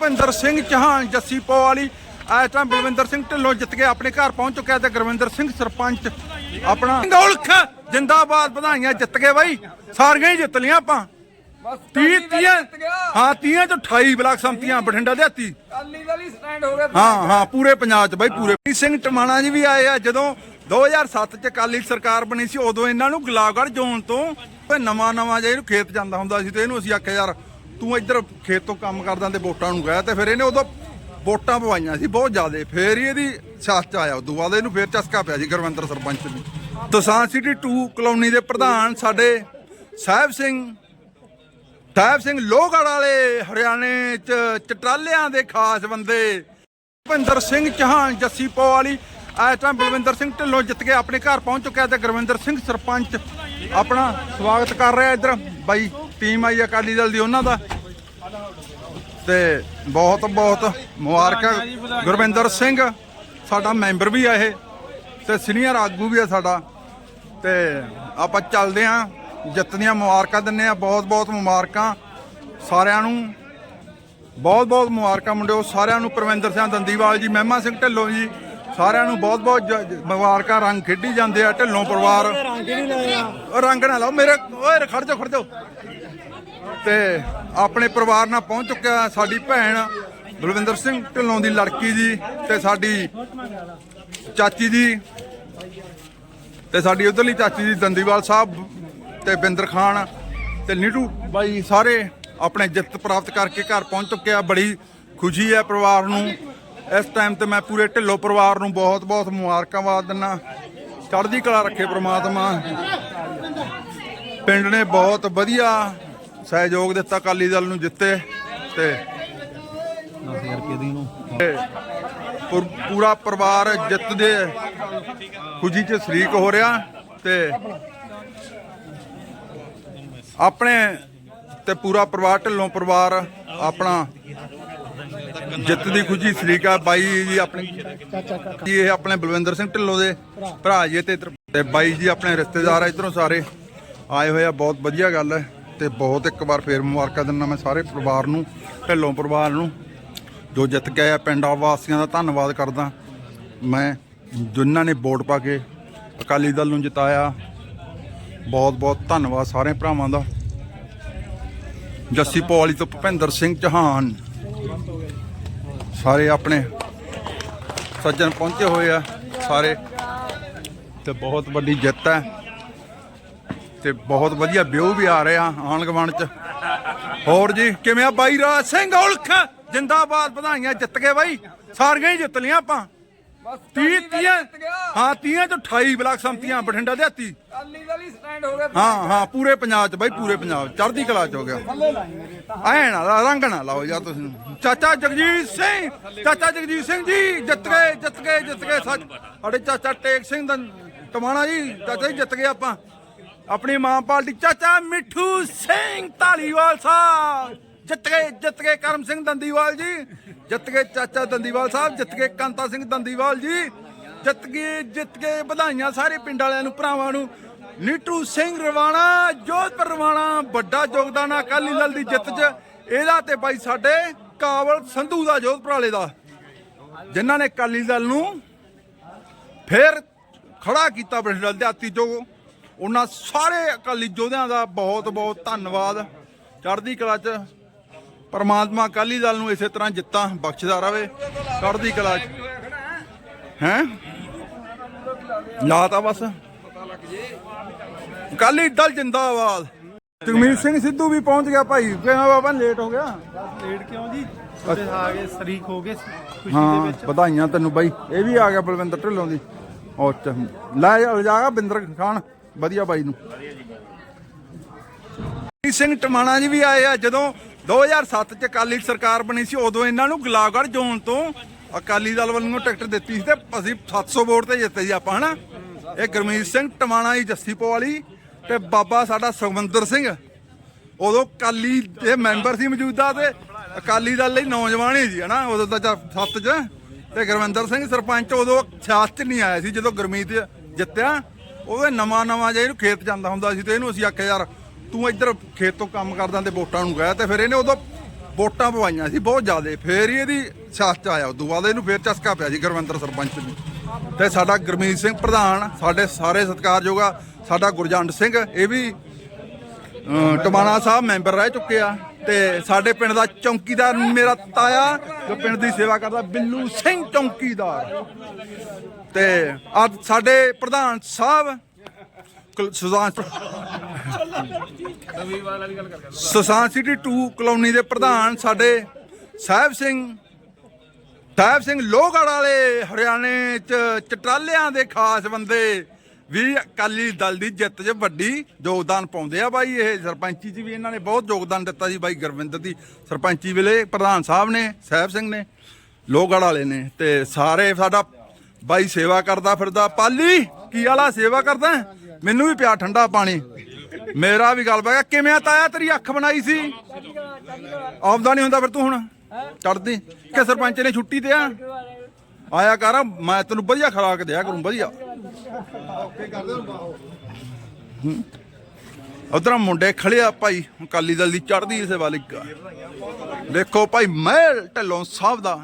ਭੁਪਿੰਦਰ ਸਿੰਘ ਚੌਹਾਨ ਜੱਸੀ ਪੋ ਵਾਲੀ ਇਸ ਟਾਈਮ ਬਲਵਿੰਦਰ ਸਿੰਘ ਢਿੱਲੋਂ ਜਿੱਤ ਕੇ ਆਪਣੇ ਘਰ ਪਹੁੰਚ ਚੁੱਕਿਆ ਤੇ ਗੁਰਵਿੰਦਰ ਸਿੰਘ ਸਰਪੰਚ ਆਪਣਾ ਗੋਲਖ! ਜਿੰਦਾਬਾਦ ਵਧਾਈਆਂ ਜਿੱਤ ਗਏ ਬਾਈ। ਸਾਰੀਆਂ ਹੀ ਜਿੱਤ ਲੀਆਂ ਆਪਾਂ। 30 30 ਹਾਂ 30 ਤੋਂ 28 ਬਲਾਕ ਸੰਮਤੀਆਂ ਬਠਿੰਡਾ ਦੇ ਹੱਤੀ ਅਕਾਲੀ ਦਲ ਹੀ ਸਟੈਂਡ ਹੋ ਗਿਆ ਹਾਂ ਹਾਂ ਪੂਰੇ ਪੰਜਾਬ 'ਚ ਬਾਈ ਪੂਰੇ। ਸਿੰਘ ਟਮਾਣਾ ਜੀ ਵੀ ਆਏ ਆ ਜਦੋਂ 2007 'ਚ ਅਕਾਲੀ ਸਰਕਾਰ ਬਣੀ ਸੀ ਉਦੋਂ ਇਹਨਾਂ ਨੂੰ ਗੁਲਾਬਗੜ੍ਹ ਜ਼ੋਨ ਤੋਂ ਤੇ ਨਵਾਂ ਨਵਾਂ ਜਿਹਾ ਇਹਨੂੰ ਖੇਤ ਜਾਂਦਾ ਹੁੰਦਾ ਸੀ ਤੇ ਇਹਨੂੰ ਅਸੀਂ ਆਖਿਆ ਯਾਰ ਤੂੰ ਇੱਧਰ ਖੇਤ ਤੋਂ ਕੰਮ ਕਰਦਾ ਤੇ ਵੋਟਾਂ ਨੂੰ ਗਿਆ ਤੇ ਫਿਰ ਇਹਨੇ ਉਦੋਂ ਵੋਟਾਂ ਪਵਾਈਆਂ ਸੀ ਬਹੁਤ ਜ਼ਿਆਦੇ, ਫੇਰ ਹੀ ਇਹਦੀ ਸਿਆਸਤ ਆਇਆ। ਉਦੋਂ ਬਾਅਦ ਇਹਨੂੰ ਫੇਰ ਚਸਕਾ ਪਿਆ ਸੀ ਗੁਰਵਿੰਦਰ ਸਰਪੰਚ ਨੂੰ। ਦਸਾਂ ਸਿਟੀ 2 ਕਲੋਨੀ ਦੇ ਪ੍ਰਧਾਨ ਸਾਡੇ ਸਾਹਿਬ ਸਿੰਘ ਸਾਹਿਬ ਸਿੰਘ ਲੋਹਗੜ੍ਹ ਵਾਲੇ ਹਰਿਆਣੇ ਚ ਚਟਾਲਿਆਂ ਦੇ ਖਾਸ ਬੰਦੇ। ਭੁਪਿੰਦਰ ਸਿੰਘ ਚੌਹਾਨ, ਜੱਸੀ ਪੋ ਵਾਲੀ, ਇਸ ਟਾਈਮ ਬਲਵਿੰਦਰ ਸਿੰਘ ਢਿੱਲੋਂ ਜਿੱਤ ਕੇ ਆਪਣੇ ਘਰ ਪਹੁੰਚ ਚੁੱਕਿਆ ਤੇ ਗੁਰਵਿੰਦਰ ਸਿੰਘ ਸਰਪੰਚ ਆਪਣਾ ਸਵਾਗਤ ਕਰ ਰਿਹਾ ਇੱਧਰ। ਬਾਈ ਟੀਮ ਆਈ ਅਕਾਲੀ ਦਲ ਦੀ, ਉਹਨਾਂ ਦਾ। ਤੇ ਬਹੁਤ ਬਹੁਤ ਮੁਬਾਰਕਾਂ। ਗੁਰਵਿੰਦਰ ਸਿੰਘ ਸਾਡਾ ਮੈਂਬਰ ਵੀ ਆ ਇਹ ਤੇ ਸੀਨੀਅਰ ਆਗੂ ਵੀ ਆ ਸਾਡਾ। ਤੇ ਆਪਾਂ ਚੱਲਦੇ ਆਂ। ਜਿੱਤ ਦੀਆਂ ਮੁਬਾਰਕਾਂ ਦਿੰਨੇ ਆ। ਬਹੁਤ ਬਹੁਤ ਮੁਬਾਰਕਾਂ ਸਾਰਿਆਂ ਨੂੰ। ਬਹੁਤ ਬਹੁਤ ਮੁਬਾਰਕਾਂ ਮੁੰਡਿਓ। ਸਾਰਿਆਂ ਨੂੰ ਪਰਵਿੰਦਰ ਸਿੰਘ ਦੰਦੀਵਾਲ ਜੀ ਮਹਿਮਾ ਸਿੰਘ ਢਿੱਲੋਂ ਜੀ ਸਾਰਿਆਂ ਨੂੰ ਬਹੁਤ ਬਹੁਤ ਮੁਬਾਰਕਾਂ। ਰੰਗ ਖੇਡੀ ਜਾਂਦੇ ਆ ਢਿੱਲੋਂ ਪਰਿਵਾਰ। ਉਹ ਰੰਗ ਨਾ ਲਾਓ। ਮੇਰੇ ਓਏ ਖੜ ਜਾ ਖੜ ਜਾ ਤੇ ਆਪਣੇ ਪਰਿਵਾਰ ਨਾਲ ਪਹੁੰਚ ਚੁੱਕਿਆ ਸਾਡੀ ਭੈਣ ਬਲਵਿੰਦਰ ਸਿੰਘ ਢਿੱਲੋਂ ਦੀ ਲੜਕੀ ਜੀ ਤੇ ਸਾਡੀ ਚਾਚੀ ਜੀ ਤੇ ਸਾਡੀ ਉਧਰਲੀ ਚਾਚੀ ਜੀ ਦੰਦੀਵਾਲ ਸਾਹਿਬ ਤੇ ਬਿੰਦਰ ਖਾਨ ਤੇ ਨੀਟੂ ਬਾਈ ਸਾਰੇ ਆਪਣੇ ਜਿੱਤ ਪ੍ਰਾਪਤ ਕਰਕੇ ਘਰ ਪਹੁੰਚ ਚੁੱਕਿਆ ਬੜੀ ਖੁਸ਼ੀ ਹੈ ਪਰਿਵਾਰ ਨੂੰ। ਇਸ ਟਾਈਮ ਤੇ ਮੈਂ ਪੂਰੇ ਢਿੱਲੋਂ ਪਰਿਵਾਰ ਨੂੰ ਬਹੁਤ ਬਹੁਤ ਮੁਬਾਰਕਾਂ ਦਿੰਦਾ ਚੜ੍ਹਦੀ ਕਲਾ ਰੱਖੇ ਪ੍ਰਮਾਤਮਾ। ਪਿੰਡ ਨੇ ਬਹੁਤ ਵਧੀਆ ਸਹਿਯੋਗ ਦਿੱਤਾ ਅਕਾਲੀ ਦਲ ਨੂੰ ਜਿੱਤੇ ਤੇ ਤੇ ਪੁਰ- ਪੂਰਾ ਪਰਿਵਾਰ ਜਿੱਤ ਦੇ ਖੁਸ਼ੀ 'ਚ ਸ਼ਰੀਕ ਹੋ ਰਿਹਾ ਤੇ ਆਪਣੇ ਤੇ ਪੂਰਾ ਪਰਿਵਾਰ, ਢਿੱਲੋਂ ਪਰਿਵਾਰ ਆਪਣਾ ਜਿੱਤ ਦੀ ਖੁਸ਼ੀ ਸ਼ਰੀਕ ਆ। ਬਾਈ ਜੀ ਆਪਣੇ ਜੀ ਇਹ ਆਪਣੇ ਬਲਵਿੰਦਰ ਸਿੰਘ ਢਿੱਲੋਂ ਦੇ ਭਰਾ ਜੀ ਤੇ ਤੇ ਬਾਈ ਜੀ ਆਪਣੇ ਰਿਸ਼ਤੇਦਾਰ ਆ ਇਧਰੋਂ ਸਾਰੇ। ਆਏ ਹੋਏ ਆ, ਬਹੁਤ ਵਧੀਆ ਗੱਲ ਹੈ। ਤੇ ਬਹੁਤ ਇੱਕ ਵਾਰ ਫੇਰ ਮੁਬਾਰਕਾਂ ਦਿੰਦਾ ਮੈਂ ਸਾਰੇ ਪਰਿਵਾਰ ਨੂੰ, ਢਿੱਲੋਂ ਪਰਿਵਾਰ ਨੂੰ, ਜੋ ਜਿੱਤ ਕੇ ਆ ਪਿੰਡ ਵਾਸੀਆਂ ਦਾ ਧੰਨਵਾਦ ਕਰਦਾ। ਮੈਂ ਜਿਨ੍ਹਾਂ ਨੇ ਵੋਟ ਪਾ ਕੇ ਅਕਾਲੀ ਦਲ ਨੂੰ ਜਿਤਾਇਆ ਬਹੁਤ ਬਹੁਤ ਧੰਨਵਾਦ ਸਾਰੇ ਭਰਾਵਾਂ ਦਾ। ਜੱਸੀ ਪੌਲੀ ਤੋਂ ਭੁਪਿੰਦਰ ਸਿੰਘ ਚੌਹਾਨ, ਸਾਰੇ ਆਪਣੇ ਸੱਜਣ ਪਹੁੰਚੇ ਹੋਏ ਆ, ਸਾਰੇ। ਤੇ ਬਹੁਤ ਵੱਡੀ ਜਿੱਤ ਹੈ। ਤੇ ਬਹੁਤ ਵਧੀਆ ਵਿਊ ਵੀ ਆ ਰਹੇ ਆਣ ਗਵਣ ਚ। ਹੋਰ ਜੀ ਕਿਵੇਂ ਆ ਬਾਈ ਰਾਜ ਸਿੰਘ ਔਲਖ ਜਿੰਦਾਬਾਦ ਵਧਾਈਆਂ ਜਿੱਤ ਗਏ ਬਾਈ। ਸਾਰੀਆਂ ਹੀ ਜਿੱਤ ਲੀਆਂ ਆਪਾਂ। 30 30 ਹਾਂ 30 ਤੋਂ 28 ਬਲਾਕ ਸੰਮਤੀਆਂ ਬਠਿੰਡਾ ਦੇ ਹੱਤੀ ਅਕਾਲੀ ਦਲ ਹੀ ਸਟੈਂਡ ਹੋ ਗਿਆ ਹਾਂ ਹਾਂ ਪੂਰੇ ਪੰਜਾਬ ਚ ਬਾਈ ਪੂਰੇ ਪੰਜਾਬ ਚ, ਚੜ੍ਹਦੀ ਕਲਾ ਚ ਹੋ ਗਿਆ। ਐ ਨਾ ਰੰਗ ਨਾ ਲਾਓ ਯਾਰ ਤੁਸੀਂ। ਚਾਚਾ ਜਗਜੀਤ ਸਿੰਘ ਚਾਚਾ ਜਗਜੀਤ ਸਿੰਘ ਜੀ ਜਿੱਤ ਗਏ ਜਿੱਤ ਗਏ ਜਿੱਤ ਗਏ ਸਾਡੇ ਚਾਚਾ ਟੇਕ ਸਿੰਘ ਦਾ ਟਮਾਣਾ ਜੀ ਚਾਚਾ ਜੀ ਜਿੱਤ ਗਏ ਆਪਾਂ। ਆਪਣੀ ਮਾਂ ਪਾਰਟੀ ਚਾਚਾ ਮਿੱਠੂ ਸਿੰਘ ਢਾਲੀਵਾਲ ਸਾਹਿਬ। ਜਿੱਤ ਗਏ ਜਿੱਤ ਗਏ ਕਰਮ ਸਿੰਘ ਦੰਦੀਵਾਲ ਜੀ। ਜਿੱਤ ਗਏ ਚਾਚਾ ਦੰਦੀਵਾਲ ਸਾਹਿਬ, ਜਿੱਤ ਗਏ ਕਾਂਤਾ ਸਿੰਘ ਦੰਦੀਵਾਲ ਜੀ। ਜਿੱਤ ਗਏ ਜਿੱਤ ਗਏ ਵਧਾਈਆਂ ਸਾਰੇ ਪਿੰਡ ਵਾਲਿਆਂ ਨੂੰ, ਭਰਾਵਾਂ ਨੂੰ। ਨੀਟੂ ਸਿੰਘ ਰਵਾਣਾ, ਜੋਧਪੁਰ ਰਵਾਣਾ, ਵੱਡਾ ਯੋਗਦਾਨ ਅਕਾਲੀ ਦਲ ਦੀ ਜਿੱਤ 'ਚ। ਇਹਦਾ ਤੇ ਬਾਈ ਸਾਡੇ ਕਾਬਲ ਸੰਧੂ ਦਾ, ਜੋਧਪੁਰ ਵਾਲੇ ਦਾ। ਜਿਨ੍ਹਾਂ ਨੇ ਅਕਾਲੀ ਦਲ ਨੂੰ ਫੇਰ ਖੜਾ ਕੀਤਾ, ਬਠਿੰਡਾ ਦਿਹਾਤੀ ਚੋਂ ਉਹਨਾਂ ਸਾਰੇ ਅਕਾਲੀ ਯੋਧਿਆਂ ਦਾ ਬਹੁਤ ਬਹੁਤ ਧੰਨਵਾਦ। ਚੜ੍ਹਦੀ ਕਲਾ 'ਚ ਪਰਮਾਤਮਾ ਅਕਾਲੀ ਦਲ ਨੂੰ ਇਸੇ ਤਰ੍ਹਾਂ ਜਿੱਤਾਂ ਬਖਸ਼ਦਾ ਰਵੇ। ਚੜ੍ਹਦੀ ਕਲਾ 'ਚ। ਹੈ? ਲਾਤਾ ਬਸ। ਅਕਾਲੀ ਦਲ ਜਿੰਦਾਬਾਦ। ਜਗਮੀਤ ਸਿੰਘ ਸਿੱਧੂ ਵੀ ਪਹੁੰਚ ਗਿਆ ਭਾਈ। ਕਿਵੇਂ ਬਾਬਾ ਲੇਟ ਹੋ ਗਿਆ। ਲੇਟ ਕਿਉਂ ਜੀ? ਤੁਸੀਂ ਆ ਗਏ ਸ਼ਰੀਕ ਹੋ ਗਏ ਖੁਸ਼ੀ ਦੇ ਹਾਂ ਵਿੱਚ। ਵਧਾਈਆਂ ਤੈਨੂੰ ਬਾਈ। ਇਹ ਵੀ ਆ ਗਿਆ ਬਲਵਿੰਦਰ ਢਿੱਲੋਂ ਦੀ। ਉਹ ਚ ਲੈ ਜਾ ਜਾਗਾ ਬਿੰਦਰ ਖਾਨ। ਵਧੀਆ ਬਾਈ ਨੂੰ। ਜਗਮੀਤ ਸਿੰਘ ਟਮਾਣਾ ਜੀ ਵੀ ਆਏ ਆ, ਜਦੋਂ 2007 ਚ ਅਕਾਲੀ ਸਰਕਾਰ ਬਣੀ ਸੀ, ਉਦੋਂ ਇਹਨਾਂ ਨੂੰ ਗੁਲਾਬਗੜ੍ਹ ਜ਼ੋਨ ਤੋਂ ਅਕਾਲੀ ਦਲ ਵੱਲੋਂ ਟਿਕਟ ਦਿੱਤੀ ਸੀ ਤੇ ਅਸੀਂ 700 ਵੋਟ ਤੇ ਜਿੱਤੇ ਸੀ ਆਪਾਂ, ਹਨਾ? ਇਹ ਗੁਰਮੀਤ ਸਿੰਘ ਟਮਾਣਾ ਜੀ ਜੱਸੀਪੋ ਵਾਲੀ ਤੇ ਬਾਬਾ ਸਾਡਾ ਸੁਖਵਿੰਦਰ ਸਿੰਘ। ਉਦੋਂ ਅਕਾਲੀ ਦੇ ਮੈਂਬਰ ਸੀ ਮੌਜੂਦਾ ਤੇ ਅਕਾਲੀ ਦਲ ਲਈ ਨੌਜਵਾਨ ਹੀ ਸੀ, ਹਨਾ? ਉਦੋਂ ਦਾ ਸੱਤ ਚ। ਤੇ ਗੁਰਵਿੰਦਰ ਸਿੰਘ ਸਰਪੰਚ ਉਦੋਂ ਸਿਆਸਤ 'ਚ ਨਹੀਂ ਆਇਆ ਸੀ, ਜਦੋਂ ਗੁਰਮੀਤ ਜਿੱਤਿਆ ਉਹਦੇ ਨਵਾਂ ਨਵਾਂ ਜੇ ਇਹਨੂੰ ਖੇਤ ਜਾਂਦਾ ਹੁੰਦਾ ਸੀ ਤੇ ਇਹਨੂੰ ਅਸੀਂ ਆਖਿਆ, ਯਾਰ, ਤੂੰ ਇੱਧਰ ਖੇਤ ਤੋਂ ਕੰਮ ਕਰਦਾ ਤੇ ਵੋਟਾਂ ਨੂੰ ਗਿਆ ਤੇ ਫਿਰ ਇਹਨੇ ਉਦੋਂ ਵੋਟਾਂ ਪਵਾਈਆਂ ਸੀ ਬਹੁਤ ਜ਼ਿਆਦੇ। ਫੇਰ ਹੀ ਇਹਦੀ ਸਿਆਸਤ 'ਚ ਆਇਆ। ਉਦੋਂ ਬਾਅਦ ਇਹਨੂੰ ਫੇਰ ਚਸਕਾ ਪਿਆ ਸੀ ਗੁਰਵਿੰਦਰ ਸਰਪੰਚ ਨੂੰ। ਤੇ ਸਾਡਾ ਗੁਰਮੀਤ ਸਿੰਘ ਪ੍ਰਧਾਨ, ਸਾਡੇ ਸਾਰੇ ਸਤਿਕਾਰਯੋਗ ਆ, ਸਾਡਾ ਗੁਰਜੰਟ ਸਿੰਘ, ਇਹ ਵੀ ਟਮਾਣਾ ਸਾਹਿਬ ਮੈਂਬਰ ਰਹਿ ਚੁੱਕੇ ਆ। ਤੇ ਸਾਡੇ ਪਿੰਡ ਦਾ ਚੌਂਕੀਦਾਰ ਮੇਰਾ ਤਾਇਆ ਜੋ ਪਿੰਡ ਦੀ ਸੇਵਾ ਕਰਦਾ ਬਿੱਲੂ ਸਿੰਘ ਚੌਂਕੀਦਾਰ। ਤੇ ਅੱਜ ਸਾਡੇ ਪ੍ਰਧਾਨ ਸਾਹਿਬ ਕੁਲ- ਸੁਜ਼ਾਨ ਸੁਸਾਨ ਸਿਟੀ 2 ਕਲੋਨੀ ਦੇ ਪ੍ਰਧਾਨ ਸਾਡੇ ਸਾਹਿਬ ਸਿੰਘ ਸਾਹਿਬ ਸਿੰਘ ਲੋਹਗੜ੍ਹ ਵਾਲੇ ਹਰਿਆਣੇ ਚ ਚਟਾਲਿਆਂ ਦੇ ਖਾਸ ਬੰਦੇ ਵੀ ਅਕਾਲੀ ਦਲ ਦੀ ਜਿੱਤ 'ਚ ਵੱਡੀ ਯੋਗਦਾਨ ਪਾਉਂਦੇ ਆ ਬਾਈ, ਇਹ ਸਰਪੰਚੀ 'ਚ ਵੀ ਇਹਨਾਂ ਨੇ ਬਹੁਤ ਯੋਗਦਾਨ ਦਿੱਤਾ ਸੀ ਬਾਈ ਗੁਰਵਿੰਦਰ ਦੀ। ਸਰਪੰਚੀ ਵੇਲੇ ਪ੍ਰਧਾਨ ਸਾਹਿਬ ਨੇ, ਸਾਹਿਬ ਸਿੰਘ ਨੇ, ਲੋਹਗੜ੍ਹ ਵਾਲੇ ਨੇ ਤੇ ਸਾਰੇ ਸਾਡਾ ਬਾਈ ਸੇਵਾ ਕਰਦਾ ਫਿਰਦਾ। ਪਾਲੀ, ਕੀ ਵਾਲਾ ਸੇਵਾ ਕਰਦਾ? ਮੈਨੂੰ ਵੀ ਪਿਆ ਠੰਡਾ ਪਾਣੀ। ਮੇਰਾ ਵੀ ਗੱਲ ਪੈ ਕਿਵੇਂ ਆ ਤਾਇਆ, ਤੇਰੀ ਅੱਖ ਬਣਾਈ ਸੀ? ਆਉਂਦਾ ਨਹੀਂ ਹੁੰਦਾ ਫਿਰ ਤੂੰ ਹੁਣ? ਚੜਦੀ ਕਿ ਸਰਪੰਚ ਨੇ ਛੁੱਟੀ ਤੇ ਆ? ਆਇਆ ਕਰ, ਮੈਂ ਤੈਨੂੰ ਵਧੀਆ ਖਰਾਕ ਦਿਆ ਕਰੂੰ, ਵਧੀਆ। ਉਧਰ ਮੁੰਡੇ ਖੜੇ ਭਾਈ, ਅਕਾਲੀ ਦਲ ਦੀ ਚੜ੍ਹਦੀ ਸੇਵਾ ਵਾਲੀ ਦੇਖੋ ਭਾਈ ਮਹਿਲ ਢੱਲੋਂ ਸਾਹਿਬ ਦਾ